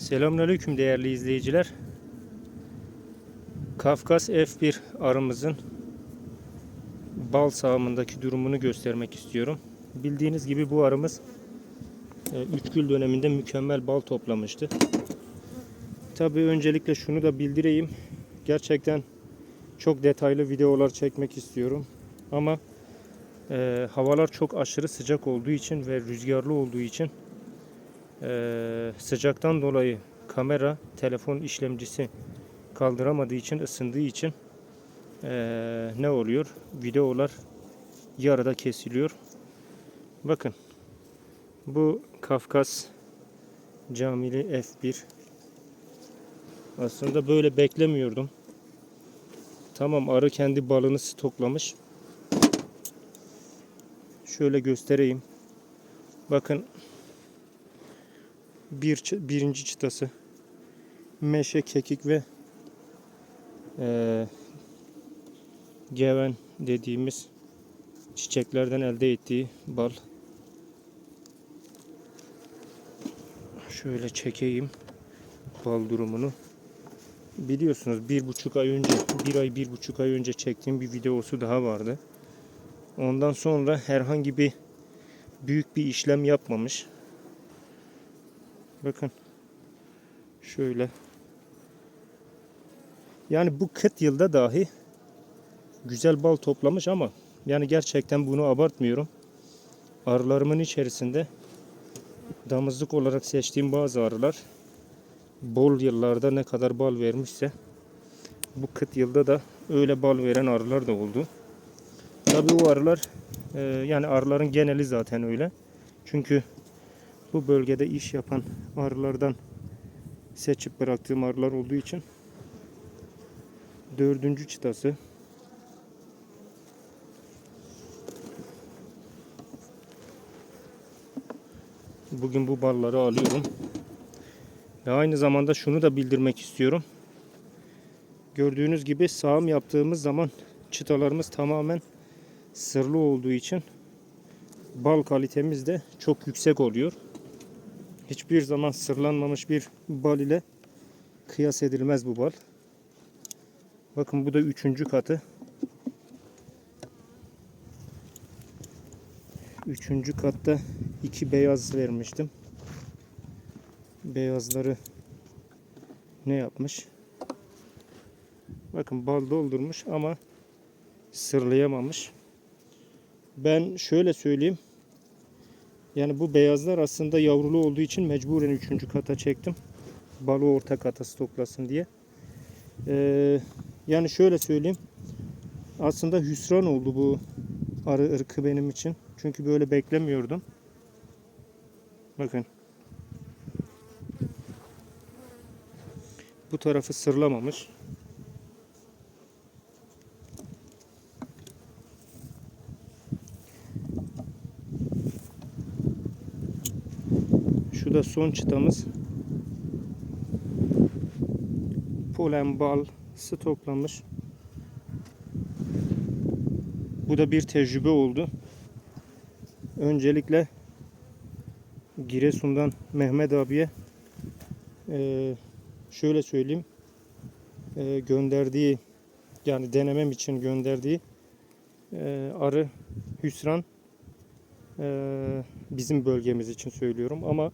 Selamünaleyküm değerli izleyiciler. Kafkas F1 arımızın bal sağımındaki durumunu göstermek istiyorum. Bildiğiniz gibi bu arımız 3 gül döneminde mükemmel bal toplamıştı. Tabii öncelikle şunu da bildireyim. Gerçekten çok detaylı videolar çekmek istiyorum. Ama e, havalar çok aşırı sıcak olduğu için ve rüzgarlı olduğu için ee, sıcaktan dolayı kamera telefon işlemcisi kaldıramadığı için ısındığı için ee, ne oluyor? Videolar yarıda kesiliyor. Bakın bu Kafkas Camili F1 aslında böyle beklemiyordum. Tamam arı kendi balını stoklamış. Şöyle göstereyim. Bakın bir birinci çıtası. Meşe kekik ve eee geven dediğimiz çiçeklerden elde ettiği bal. Şöyle çekeyim bal durumunu. Biliyorsunuz bir buçuk ay önce bir ay bir buçuk ay önce çektiğim bir videosu daha vardı. Ondan sonra herhangi bir büyük bir işlem yapmamış Bakın. Şöyle. Yani bu kıt yılda dahi güzel bal toplamış ama yani gerçekten bunu abartmıyorum. Arılarımın içerisinde damızlık olarak seçtiğim bazı arılar bol yıllarda ne kadar bal vermişse bu kıt yılda da öyle bal veren arılar da oldu. Tabii o arılar e, yani arıların geneli zaten öyle. Çünkü bu bölgede iş yapan arılardan seçip bıraktığım arılar olduğu için dördüncü çıtası. Bugün bu balları alıyorum. Ve aynı zamanda şunu da bildirmek istiyorum. Gördüğünüz gibi sağım yaptığımız zaman çıtalarımız tamamen sırlı olduğu için bal kalitemiz de çok yüksek oluyor hiçbir zaman sırlanmamış bir bal ile kıyas edilmez bu bal. Bakın bu da üçüncü katı. Üçüncü katta iki beyaz vermiştim. Beyazları ne yapmış? Bakın bal doldurmuş ama sırlayamamış. Ben şöyle söyleyeyim. Yani bu beyazlar aslında yavrulu olduğu için mecburen üçüncü kata çektim. Balı orta kata stoklasın diye. Ee, yani şöyle söyleyeyim. Aslında hüsran oldu bu arı ırkı benim için. Çünkü böyle beklemiyordum. Bakın. Bu tarafı sırlamamış. Şu da son çıtamız. Polen bal stoklamış. Bu da bir tecrübe oldu. Öncelikle Giresun'dan Mehmet abiye eee, şöyle söyleyeyim eee, gönderdiği yani denemem için gönderdiği eee, arı hüsran bizim bölgemiz için söylüyorum ama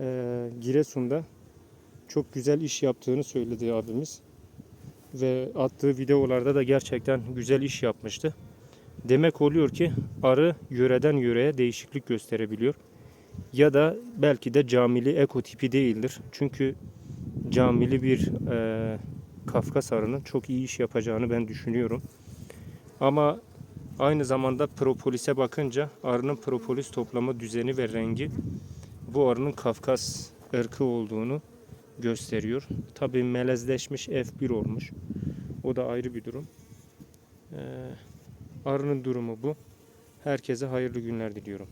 eee, Giresun'da çok güzel iş yaptığını söyledi abimiz. Ve attığı videolarda da gerçekten güzel iş yapmıştı. Demek oluyor ki arı yöreden yöreye değişiklik gösterebiliyor. Ya da belki de camili ekotipi değildir. Çünkü camili bir eee Kafkas arının çok iyi iş yapacağını ben düşünüyorum. Ama aynı zamanda propolise bakınca arının propolis toplama düzeni ve rengi bu arının Kafkas ırkı olduğunu gösteriyor. Tabii melezleşmiş F1 olmuş. O da ayrı bir durum. Ee, arının durumu bu. Herkese hayırlı günler diliyorum.